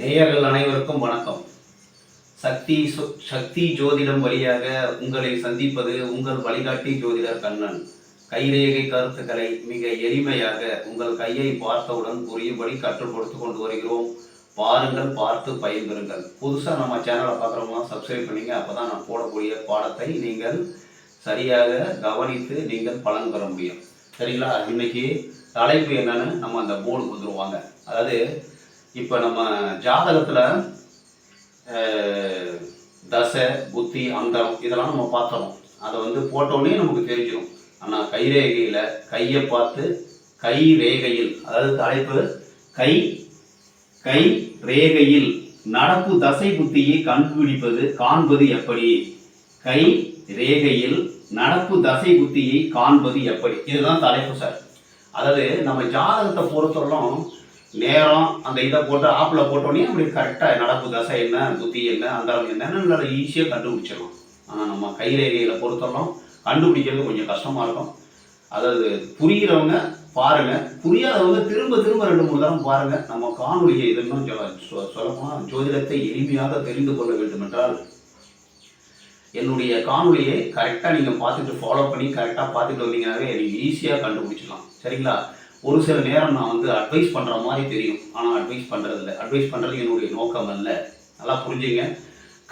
நேயர்கள் அனைவருக்கும் வணக்கம். சக்தி சக்தி ஜோதிடம் வழியாக உங்களை சந்திப்பது உங்கள் வழிகாட்டி ஜோதிடர் கண்ணன். கைரேகை கருத்துக்களை மிக எளிமையாக உங்கள் கையை பார்த்தவுடன் புரியும்படி கற்றுக் கொடுத்து கொண்டு வருகிறோம். பாருங்கள் பார்த்து பயன்பெறுங்கள் புதுசாக நம்ம சேனலை பார்க்குறவங்களாம் சப்ஸ்கிரைப் பண்ணிங்க அப்போ தான் நான் போடக்கூடிய பாடத்தை நீங்கள் சரியாக கவனித்து நீங்கள் பலன் பெற முடியும். சரிங்களா? இன்னைக்கு தலைப்பு என்னன்னு நம்ம அந்த போர்டு கொடுத்துருவாங்க அதாவது இப்போ நம்ம ஜாதகத்தில் தசை புத்தி அந்தரம் இதெல்லாம் நம்ம பார்த்தோம். அதை வந்து போட்டோன்னே நமக்கு தெரிஞ்சிடும் ஆனால் கைரேகையில் கையை பார்த்து கை ரேகையில் அதாவது தலைப்பு கை கை ரேகையில் நடப்பு தசை புத்தியை கண்டுபிடிப்பது காண்பது எப்படி? கை ரேகையில் நடப்பு தசை புத்தியை காண்பது எப்படி? இதுதான் தலைப்பு சார். அதாவது நம்ம ஜாதகத்தை பொறுத்தவரைக்கும் நேரம் அந்த இதை போட்டு ஆப்பில் போட்டோன்னே அப்படி கரெக்டாக நடப்பு தசை என்ன புத்தி என்ன அந்தரம் என்னன்னு நல்லா ஈஸியாக கண்டுபிடிச்சிடலாம். ஆனால் நம்ம கைரேகையில் பொறுத்தவரைக்கும் கண்டுபிடிக்கிறது கொஞ்சம் கஷ்டமாக இருக்கும். அதாவது புரிகிறவங்க பாருங்கள் புரியாதவங்க திரும்ப திரும்ப ரெண்டு மூணு தரம் பாருங்கள் நம்ம காணொலியை இதெல்லாம் சொல்லப்போனால் ஜோதிடத்தை எளிமையாக தெரிந்து கொள்ள வேண்டும் என்றால் என்னுடைய காணொலியை கரெக்டாக நீங்கள் பார்த்துட்டு ஃபாலோ பண்ணி கரெக்டாக பார்த்துட்டு வந்தீங்கன்னாவே நீங்கள் ஈஸியாக கண்டுபிடிச்சிடலாம். சரிங்களா? ஒரு சில நேரம் நான் வந்து அட்வைஸ் பண்ணுற மாதிரி தெரியும். ஆனால் அட்வைஸ் பண்ணுறதில்ல அட்வைஸ் பண்ணுறது என்னுடைய நோக்கம் அல்ல. நல்லா புரிஞ்சுங்க.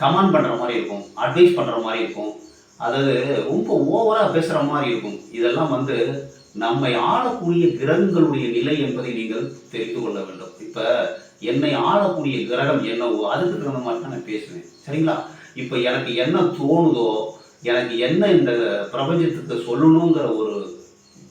கமெண்ட் பண்ணுற மாதிரி இருக்கும். அட்வைஸ் பண்ணுற மாதிரி இருக்கும். அதாவது ரொம்ப ஓவராக பேசுகிற மாதிரி இருக்கும். இதெல்லாம் வந்து நம்மை ஆளக்கூடிய கிரகங்களுடைய நிலை என்பதை நீங்கள் தெரிந்து கொள்ள வேண்டும். இப்போ என்னை ஆளக்கூடிய கிரகம் என்னவோ அதுக்கு தகுந்த மாதிரி தான் நான் பேசுவேன். சரிங்களா? இப்போ எனக்கு என்ன தோணுதோ எனக்கு என்ன இந்த பிரபஞ்சத்துக்கு சொல்லணுங்கிற ஒரு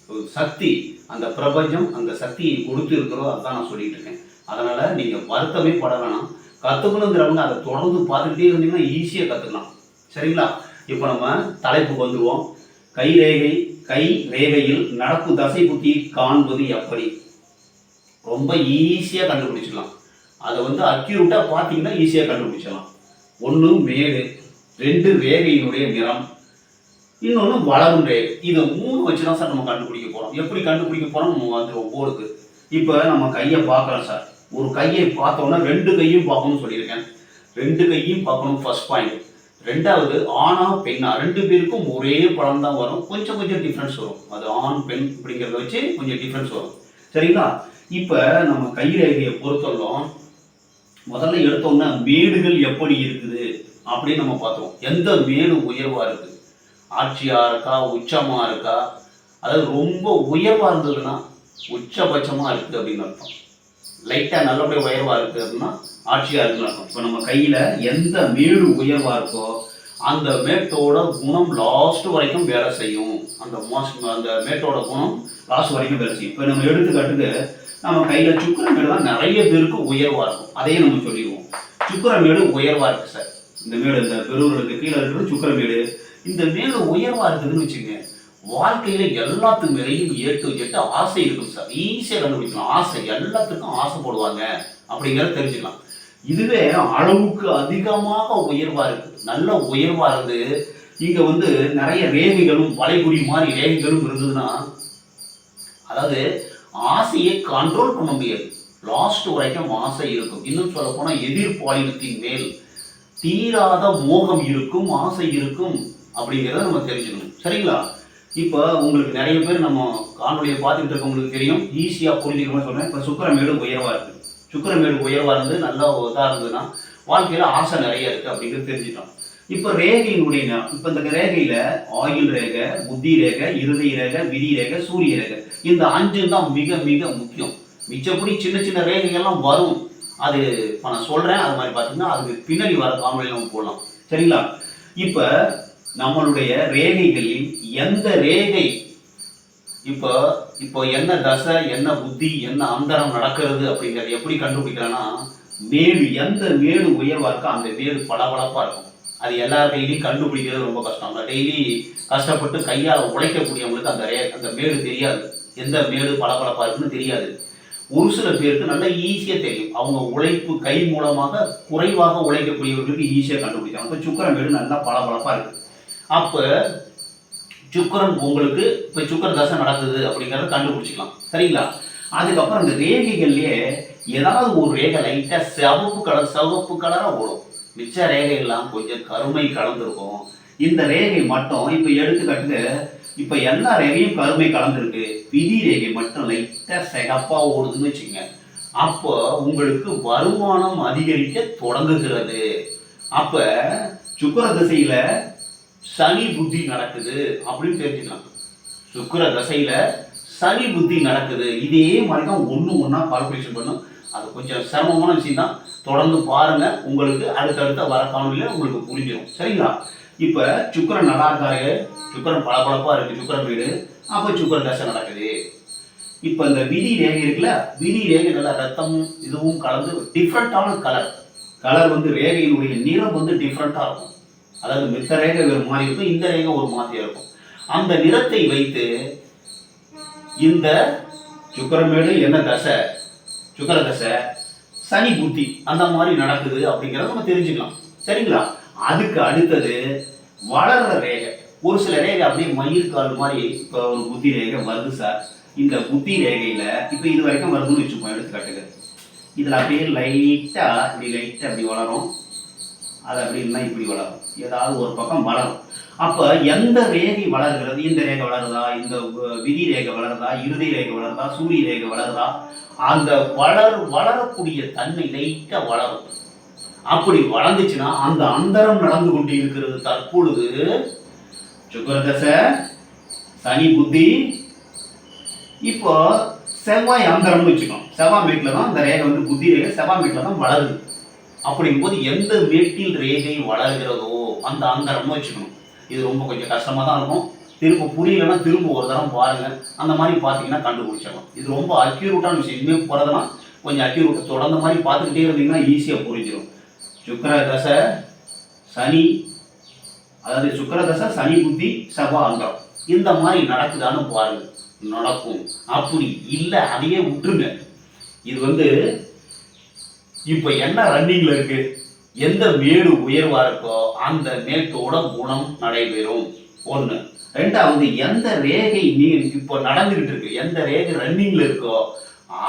ஒரு சக்தி அந்த பிரபஞ்சம் அந்த சக்தியை கொடுத்துருக்கிறோ அதான் நான் சொல்லிட்டு இருக்கேன். அதனால நீங்க வருத்தமே பட வேணாம். கத்துக்கணுங்கிறவங்க அதை தொடர்ந்து பார்த்துக்கிட்டே இருந்தீங்கன்னா ஈஸியாக கத்துக்கலாம். சரிங்களா? இப்போ நம்ம தலைப்புக்கு வந்துடுவோம் கை ரேகை கை ரேகையில் நடப்பு தசை புத்தியை காண்பது எப்படி? ரொம்ப ஈஸியாக கண்டுபிடிச்சிடலாம். அதை வந்து அக்யூரேட்டாக பார்த்தீங்கன்னா ஈஸியாக கண்டுபிடிச்சிடலாம். ஒன்று மேடு ரெண்டு ரேகையினுடைய நிறம் இன்னொன்று வளரும் ரேட் இதை மூணு வச்சு தான் சார் நம்ம கண்டுபிடிக்க போகிறோம் எப்படி கண்டுபிடிக்க போகிறோம் நம்ம வந்து ஒவ்வொருக்கு. இப்போ நம்ம கையை பார்க்குறோம் சார். ஒரு கையை பார்த்தோன்னா ரெண்டு கையும் பார்க்கணும்னு சொல்லியிருக்கேன். ரெண்டு கையும் பார்க்கணும் ஃபர்ஸ்ட் பாயிண்ட் ரெண்டாவது ஆணா பெண்ணா? ரெண்டு பேருக்கும் ஒரே படம் தான் வரும். கொஞ்சம் கொஞ்சம் டிஃப்ரென்ஸ் வரும். அது ஆண் பெண் அப்படிங்கிறத வச்சு கொஞ்சம் டிஃப்ரென்ஸ் வரும். சரிங்களா? இப்போ நம்ம கைரேகையை பொறுத்தவரைக்கும் முதல்ல எடுத்தோம்னா மேடுகள் எப்படி இருக்குது அப்படின்னு நம்ம பார்த்தோம் எந்த மேடு உயர்வாக இருக்குது? ஆட்சியாக இருக்கா உச்சமாக இருக்கா? அதாவது ரொம்ப உயர்வாக இருந்ததுன்னா உச்சபட்சமாக இருக்குது அப்படின்னு அர்த்தம். லைட்டாக நல்லபடியாக உயர்வாக இருக்குது அப்படின்னா ஆட்சியாக இருக்குன்னு அர்த்தம். இப்போ நம்ம கையில் எந்த மேடு உயர்வாக இருக்கோ அந்த மேட்டோட குணம் லாஸ்ட் வரைக்கும் வேலை செய்யும். அந்த மோசம் அந்த மேட்டோட குணம் லாஸ்ட் வரைக்கும் வேலை செய்யும். இப்போ நம்ம எடுத்துக்காட்டுக்கு நம்ம கையில் சுக்கரமேடு தான் நிறைய பேருக்கு உயர்வாக இருக்கும். அதையே நம்ம சொல்லிடுவோம். சுக்கரமேடு உயர்வாக இருக்குது சார். இந்த மேடு இந்த பெருவர்களுக்கு கீழே இருக்கிறது சுக்கரமேடு இந்த மேடு உயர்வா இருக்குதுன்னு வச்சுங்க வாழ்க்கையில எல்லாத்து மேலேயும் ஏட்டு எட்டு ஆசை இருக்கும். சார் ஈஸியாக கண்டுபிடிக்கலாம் ஆசை எல்லாத்துக்கும் ஆசைப்படுவாங்க அப்படிங்கிறத தெரிஞ்சுக்கலாம். இதுவே அளவுக்கு அதிகமாக உயர்வா இருக்கு. நல்ல உயர்வா இருந்து இங்க வந்து நிறைய ரேகைகளும் வளைகுடி மாதிரி ரேகைகளும் இருந்ததுன்னா அதாவது ஆசையை கண்ட்ரோல் பண்ண முடியாது. லாஸ்ட் வரைக்கும் ஆசை இருக்கும். இன்னும் சொல்ல போனா எதிர்பாலினத்தின் மேல் தீராத மோகம் இருக்கும் ஆசை இருக்கும். அப்படிங்கிறத நம்ம தெரிஞ்சுக்கணும். சரிங்களா? இப்போ உங்களுக்கு நிறைய பேர் நம்ம காணொலியை பார்த்துக்கிட்டு இருக்கவங்களுக்கு தெரியும். ஈஸியாக புரிஞ்சுக்கணும்னு மாதிரி இப்போ சுக்கரமேடு உயர்வாக இருக்குது சுக்கரமேடு உயர்வாக இருந்து நல்லா இதாக இருந்ததுன்னா வாழ்க்கையில் ஆசை நிறைய இருக்குது அப்படிங்கிறது தெரிஞ்சுட்டோம் இப்போ ரேகையினுடைய இப்போ இந்த ரேகையில் ஆயுள் ரேகை புத்தி ரேகை இறுதி ரேகை விதி ரேகை சூரிய ரேகை. இந்த அஞ்சு தான் மிக மிக முக்கியம். மிச்சப்படி சின்ன சின்ன ரேகைகள்லாம் வரும். அது இப்போ நான் சொல்கிறேன் அது மாதிரி பார்த்தீங்கன்னா அதுக்கு பின்னாடி வர காணொலியில் நம்ம போடலாம். சரிங்களா? இப்போ நம்மளுடைய ரேகைகளில் எந்த ரேகை? இப்போ இப்போ என்ன தசை என்ன புத்தி என்ன அந்தரம் நடக்கிறது அப்படிங்கறது எப்படி கண்டுபிடிக்கிறேன்னா மேடு எந்த மேடு உயர்வா இருக்கோ அந்த மேடு பளபளப்பா இருக்கும். அது எல்லார் கையிலையும் கண்டுபிடிக்கிறது ரொம்ப கஷ்டம். அந்த டெய்லி கஷ்டப்பட்டு கையால் உழைக்கக்கூடியவங்களுக்கு அந்த ரே அந்த மேடு தெரியாது. எந்த மேடு பளபளப்பா இருக்குன்னு தெரியாது. ஒரு சில பேருக்கு நல்லா ஈஸியாக தெரியும். அவங்க உழைப்பு கை மூலமாக குறைவாக உழைக்கக்கூடியவர்களுக்கு ஈஸியாக கண்டுபிடிக்கலாம். அப்போ சுக்கரமேடு நல்லா பளபளப்பாக இருக்குது அப்போ சுக்கரன் உங்களுக்கு இப்போ சுக்கர தசை நடக்குது அப்படிங்கிறத கண்டுபிடிச்சிக்கலாம். சரிங்களா? அதுக்கப்புறம் இந்த ரேகைகள்லேயே ஏதாவது ஒரு ரேகை லைட்டாக சிவப்பு கலர் சிவப்பு கலராக ஓடும். மிச்ச ரேகை எல்லாம் கொஞ்சம் கருமை கலந்துருக்கும். இந்த ரேகை மட்டும் இப்போ எடுத்துக்காட்டுக்கு இப்போ எல்லா ரேகையும் கருமை கலந்துருக்கு. விதி ரேகை மட்டும் லைட்டாக சிகப்பாக ஓடுதுன்னு வச்சுங்க அப்போ உங்களுக்கு வருமானம் அதிகரிக்க தொடங்குகிறது. அப்போ சுக்கர திசையில் சனி புத்தி நடக்குது அப்படின்னு தெரிஞ்சுக்கலாம். சுக்கிர தசையில சனி புத்தி நடக்குது. இதே மாதிரி தான் ஒன்று ஒன்றா கால்குலேஷன் பண்ணும். அது கொஞ்சம் சிரமமான விஷயம் தான் தொடர்ந்து பாருங்கள் உங்களுக்கு அடுத்தடுத்த வர காணொலியில் உங்களுக்கு புரிஞ்சிடும் சரிங்களா? இப்போ சுக்கரன் நல்லா இருக்காரு. சுக்கரன் பளபளப்பாக இருக்குது சுக்கரன் வீடு. அப்போ சுக்கர தசை நடக்குது. இப்போ இந்த விதி ரேகை இருக்குல்ல? விதி ரேகை நல்லா ரத்தம் இதுவும் கலந்து டிஃப்ரெண்ட்டான கலர் கலர் வந்து ரேகையினுடைய நிறம் வந்து டிஃப்ரெண்ட்டாக இருக்கும். அதாவது மித்த ரேகை ஒரு மாதிரி இருக்கும் இந்த ரேகை ஒரு மாதிரி இருக்கும். அந்த நிறத்தை வைத்து இந்த சுக்கரமேடு என்ன தசை? சுக்கர தசை சனி புத்தி அந்த மாதிரி நடக்குது அப்படிங்கிறத நம்ம தெரிஞ்சுக்கலாம். சரிங்களா? அதுக்கு அடுத்தது வளர்ற ரேகை. ஒரு சில ரேகை அப்படியே மயில் கால் மாதிரி இப்போ ஒரு புத்தி ரேகை வருது சார். இந்த புத்தி ரேகையில் இப்போ இது வரைக்கும் வருதுன்னு வச்சுப்போம் எடுத்துக்காட்டுக்கு. இதில் அப்படியே லைட்டாக இப்படி லைட்டாக அப்படி வளரும். அது அப்படி இப்படி வளரும். ஏதாவது ஒரு பக்கம் வளரும். அப்போ எந்த ரேகை வளர்கிறது? இந்த ரேகை வளருதா? இந்த விதி ரேகை வளருதா? இறுதி ரேகை வளருதா? சூரிய ரேகை வளருதா? அந்த வளர் வளரக்கூடிய தன்மை லைட்டாக வளரும். அப்படி வளர்ந்துச்சுன்னா அந்த அந்தரம் நடந்து கொண்டு இருக்கிறது. தற்பொழுது சுக்கரதசை சனி புத்தி இப்போ செவ்வாய் அந்தரம்னு வச்சுக்கோம். செவ்வாய் வீட்டில் தான் அந்த ரேகை வந்து புத்தி ரேகை செவ்வாய் வீட்டில் தான் வளருது. அப்படிங்கும்போது எந்த மேட்டில் ரேகை வளர்கிறதோ அந்த அந்தரமும் வச்சுக்கணும். இது ரொம்ப கொஞ்சம் கஷ்டமாக தான் இருக்கும். திரும்ப புரியலன்னா திரும்ப ஒரு தரம் பாருங்கள் அந்த மாதிரி பார்த்தீங்கன்னா கண்டுபிடிச்சிடலாம். இது ரொம்ப அக்யூரூட்டான விஷயம். இனிமேல் போகிறதுனா கொஞ்சம் அக்யூரூட்டை தொடர்ந்த மாதிரி பார்த்துக்கிட்டே இருந்தீங்கன்னா ஈஸியாக புரிஞ்சிடும் சுக்கர தசை சனி அதாவது சுக்கர தசை சனி புத்தி செவ்வா அந்தரம் இந்த மாதிரி நடக்குதான்னு பாருங்கள் நடக்கும். அப்படி இல்லை அதையே விட்டுருங்க. இது வந்து இப்போ என்ன ரன்னிங்ல இருக்கு? எந்த மேடு உயர்வா இருக்கோ அந்த மேட்டோட குணம் நடைபெறும். ஒண்ணு. ரெண்டாவது எந்த ரேகை நீ இப்போ நடந்துகிட்டு இருக்கு? எந்த ரேகை ரன்னிங்ல இருக்கோ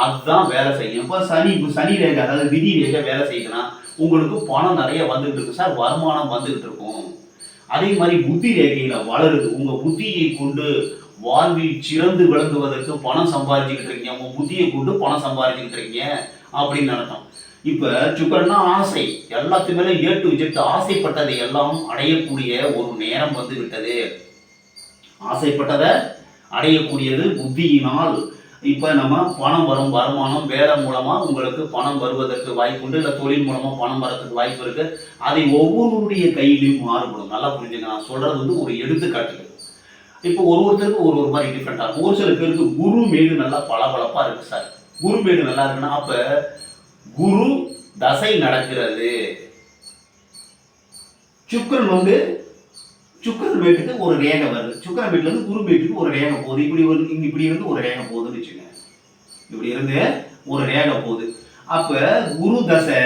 அதுதான் வேலை செய்யும். இப்போ சனி இப்போ சனி ரேகை அதாவது விதி ரேகை வேலை செய்யுதுன்னா உங்களுக்கு பணம் நிறைய வந்துகிட்டு இருக்கு சார். வருமானம் வந்துகிட்டு இருக்கும். அதே மாதிரி புத்தி ரேகையில வளருது. உங்க புத்தியை கொண்டு வாழ்வில் சிறந்து விளங்குவதற்கு பணம் சம்பாதிச்சுக்கிட்டு இருக்கீங்க. உங்க புத்தியை கொண்டு பணம் சம்பாதிச்சுக்கிட்டு இருக்கீங்க அப்படின்னு நடத்தும் இப்ப சுக்கரன்னா ஆசை. எல்லாத்து ஏ டு ஜெட் ஆசைப்பட்டதை எல்லாம் அடையக்கூடிய ஒரு நேரம் வந்து விட்டது ஆசைப்பட்டதை அடையக்கூடியது புத்தியினால். இப்ப நம்ம பணம் வரும் வருமானம் வேலை மூலமா உங்களுக்கு பணம் வருவதற்கு வாய்ப்பு உண்டு இல்லை தொழில் மூலமா பணம் வரதுக்கு வாய்ப்பு இருக்கு. அதை ஒவ்வொருடைய கையிலையும் மாறுபடும். நல்லா புரிஞ்சுங்க. நான் சொல்றது வந்து ஒரு எடுத்துக்காட்டு. இப்போ ஒரு ஒருத்தருக்கு ஒரு ஒரு மாதிரி டிஃப்ரெண்ட்டாக இருக்கும். ஒரு சில பேருக்கு குரு மேடு நல்லா பளபளப்பாக இருக்கு சார். குரு மேடு நல்லா இருக்குன்னா அப்போ குரு தசை நடக்கிறது. சுக்கிரன் வந்து சுக்கரன் வீட்டுக்கு ஒரு ரேகை வருது. சுக்கரன் வீட்டுல இருந்து குரு வீட்டுக்கு ஒரு ரேகை போகுது. இப்படி ஒரு இப்படி இருந்து ஒரு ரேகை போகுதுன்னு வச்சுங்க இப்படி இருந்து ஒரு ரேகை போகுது. அப்ப குரு தசை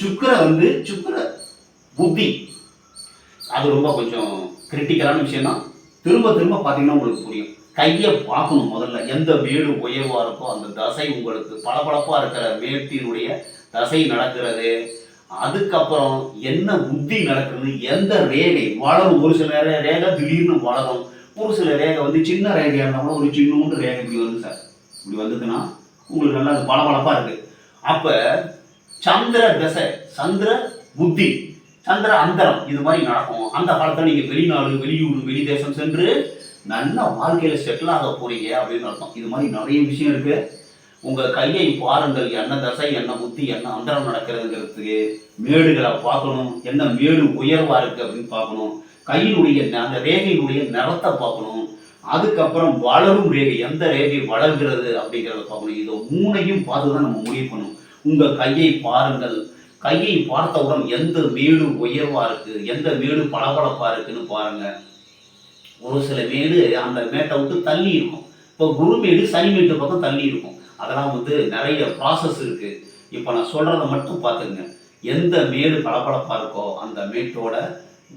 சுக்கர வந்து சுக்கர புத்தி. அது ரொம்ப கொஞ்சம் கிரிட்டிக்கலான விஷயம் தான் திரும்ப திரும்ப பார்த்தீங்கன்னா உங்களுக்கு புரியும். கையை பார்க்கணும் முதல்ல. எந்த மேடு உயர்வாக இருக்கோ அந்த தசை உங்களுக்கு பளபளப்பாக இருக்கிற மேட்டினுடைய தசை நடக்கிறது. அதுக்கப்புறம் என்ன புத்தி நடக்குது எந்த ரேகை? வளரும். ஒரு சில நேரம் ரேகை திடீர்னு வளரும். ஒரு சில ரேகை வந்து சின்ன ரேகையாக இருந்தால் கூட ஒரு சின்னூண்டு ரேகை இப்படி வருது சார். இப்படி வந்ததுன்னா உங்களுக்கு நல்லா அது பளபளப்பாக இருக்குது அப்போ சந்திர தசை சந்திர புத்தி சந்திர அந்தரம் இது மாதிரி நடக்கும். அந்த காலத்தில் நீங்கள் வெளிநாடு வெளியூர் வெளி தேசம் சென்று நல்ல வாழ்க்கையில் செட்டில் ஆக போறீங்க அப்படின்னு அர்த்தம். இது மாதிரி நிறைய விஷயம் இருக்கு. உங்கள் கையை பாருங்கள். என்ன தசை என்ன புத்தி என்ன அந்தரம் நடக்கிறதுங்கிறதுக்கு மேடுகளை பார்க்கணும். என்ன மேடு உயர்வாக இருக்குது அப்படின்னு பார்க்கணும். கையினுடைய அந்த ரேகையினுடைய நிறத்தை பார்க்கணும். அதுக்கப்புறம் வளரும் ரேகை. எந்த ரேகை வளர்கிறது அப்படிங்கிறத பார்க்கணும். இதை மூணையும் பார்த்து தான் நம்ம முடிவு பண்ணணும். உங்கள் கையை பாருங்கள். கையை பார்த்தவுடன் எந்த மேடு உயர்வாக இருக்குது எந்த மேடு பளபளப்பாக இருக்குன்னு பாருங்கள் ஒரு சில மேடு அந்த மேட்டை விட்டு தள்ளி இருக்கும். இப்போ குரு மேடு சனி மேட்டு பக்கம் தள்ளி இருக்கும். அதெல்லாம் வந்து நிறைய ப்ராசஸ் இருக்குது இப்போ நான் சொல்கிறத மட்டும் பார்த்துங்க எந்த மேடு பளபளப்பாக இருக்கோ அந்த மேட்டோட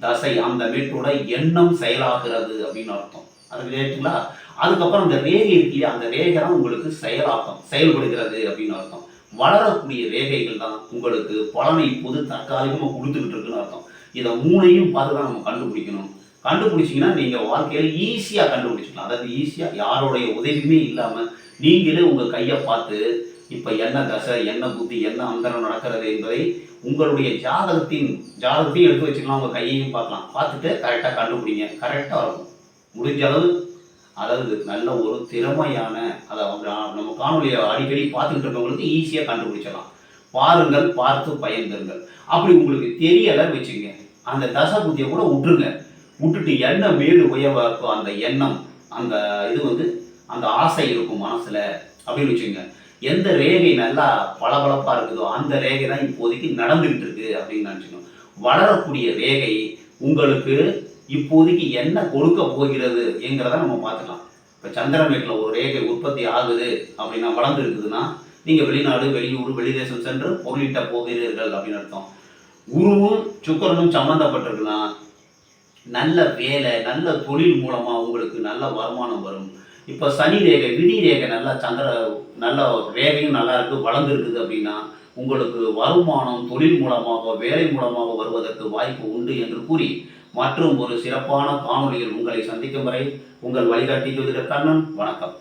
தசை அந்த மேட்டோட எண்ணம் செயலாகிறது அப்படின்னு அர்த்தம். அது ரைட்டுங்களா அதுக்கப்புறம் அந்த ரேகை இருக்கு அந்த ரேகை தான் உங்களுக்கு செயலாக்கம் செயல்படுகிறது அப்படின்னு அர்த்தம். வளரக்கூடிய ரேகைகள் தான் உங்களுக்கு பலனை இப்போது தற்காலிகமாக கொடுத்துக்கிட்டு இருக்குன்னு அர்த்தம். இதை மூணையும் பார்த்து தான் நம்ம கண்டுபிடிக்கணும். கண்டுபிடிச்சிங்கன்னா நீங்கள் வாழ்க்கையில் ஈஸியாக கண்டுபிடிச்சிக்கலாம். அதாவது ஈஸியாக யாரோடைய உதவியுமே இல்லாமல் நீங்களே உங்கள் கையை பார்த்து இப்போ என்ன தசை என்ன புத்தி என்ன அந்தரம் நடக்கிறது என்பதை உங்களுடைய ஜாதகத்தின் ஜாதகத்தையும் எடுத்து வச்சுக்கலாம். உங்கள் கையையும் பார்க்கலாம். பார்த்துட்டு கரெக்டாக கண்டுபிடிங்க. கரெக்டாக இருக்கும் முடிஞ்ச அளவு அதாவது நல்ல ஒரு திறமையான அதை நம்ம காணொலியை அடிக்கடி பார்த்துக்கிட்டு இருக்கவங்களுக்கு ஈஸியாக கண்டுபிடிச்சலாம் பாருங்கள் பார்த்து பயந்துருங்கள் அப்படி உங்களுக்கு தெரியலை வச்சுங்க. அந்த தசை புத்தியை கூட விட்டுருங்க விட்டுட்டு என்ன மேடு உயர்வா அந்த எண்ணம் அந்த இது வந்து அந்த ஆசை இருக்கும் மனசில். அப்படின்னு வச்சுக்கோங்க. எந்த ரேகை நல்லா பளபளப்பாக இருக்குதோ அந்த ரேகை தான் இப்போதைக்கு நடந்துகிட்டு இருக்கு அப்படின்னு நினச்சிக்கணும். வளரக்கூடிய ரேகை உங்களுக்கு இப்போதைக்கு என்ன கொடுக்க போகிறது என்கிறத நம்ம பார்த்துக்கலாம். இப்போ சந்திரமேட்டில் ஒரு ரேகை உற்பத்தி ஆகுது அப்படின்னா வளர்ந்து இருக்குதுன்னா நீங்கள் வெளிநாடு வெளியூர் வெளிதேசம் சென்று பொருளிட்ட போகிறீர்கள் அப்படின்னு அர்த்தம். குருவும் சுக்கரனும் சம்மந்தப்பட்டிருக்கலாம் நல்ல வேலை நல்ல தொழில் மூலமாக உங்களுக்கு நல்ல வருமானம் வரும். இப்போ சனி ரேகை விதி ரேகை நல்லா சந்திர நல்ல ரேகையும் நல்லா இருக்கு வளர்ந்து இருக்குது அப்படின்னா உங்களுக்கு வருமானம் தொழில் மூலமாக வேலை மூலமாக வருவதற்கு வாய்ப்பு உண்டு என்று கூறி மற்றும் ஒரு சிறப்பான காணொலியில் உங்களை சந்திக்கும் வரை உங்கள் வழிகாட்டி ஜோதிடர் கண்ணன் வணக்கம்.